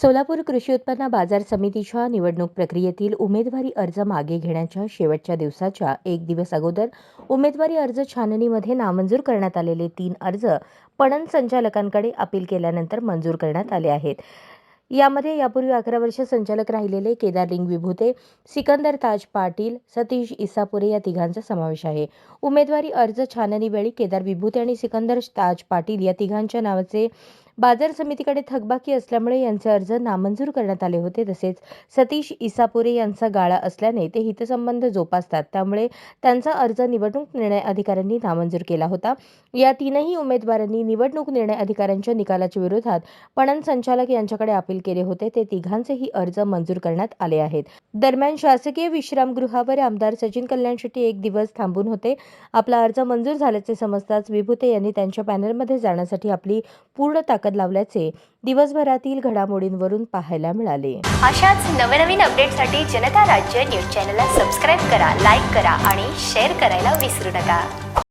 सोलापूर कृषी उत्पन्न बाजार समितीच्या निवडणूक प्रक्रियेतील उमेदवारी अर्ज मागे घेण्याच्या शेवटच्या दिवसाच्या एक दिवस अगोदर उमेदवारी अर्ज छाननीमध्ये नामंजूर करण्यात आलेले तीन अर्ज पणन संचालकांकडे अपील केल्यानंतर मंजूर करण्यात आले आहेत. यामध्ये यापूर्वी अकरा वर्ष संचालक राहिलेले केदारलिंग विभूते सिकंदर ताज पाटील सतीश इसापुरे या तिघांचा समावेश आहे. उमेदवारी अर्ज छाननीवेळी केदार विभूते आणि सिकंदर ताज पाटील या तिघांच्या नावाचे बाजार समितीकडे थकबाकी असल्यामुळे यांचे अर्ज नामंजूर करण्यात आले होते. तसेच सतीश इसापुरे यांचा गाळा असल्याने ते हितसंबंध जोपासतात. त्यामुळे त्यांचा अर्ज निवडणूक निर्णय अधिकाऱ्यांनी नामंजूर केला होता. या तीनही उमेदवारांनी निवडणूक निर्णय अधिकाऱ्यांच्या निकालाच्या विरोधात पणन संचालक यांच्याकडे अपील केले होते. ते तिघांचेही अर्ज मंजूर करण्यात आले आहेत. दरम्यान शासकीय विश्रामगृहावर आमदार सचिन कल्याण शेट्टी एक दिवस थांबून होते. आपला अर्ज मंजूर झाल्याचे समजताच विभूते यांनी त्यांच्या पॅनलमध्ये जाण्यासाठी आपली पूर्ण ताकद लावल्याचे दिवसभरातील घडामोडींवरून पाहायला मिळाले. अशाच नवनवीन अपडेटसाठी जनता राज्य न्यूज चॅनलला सबस्क्राईब करा लाईक करा आणि शेअर करायला विसरू नका.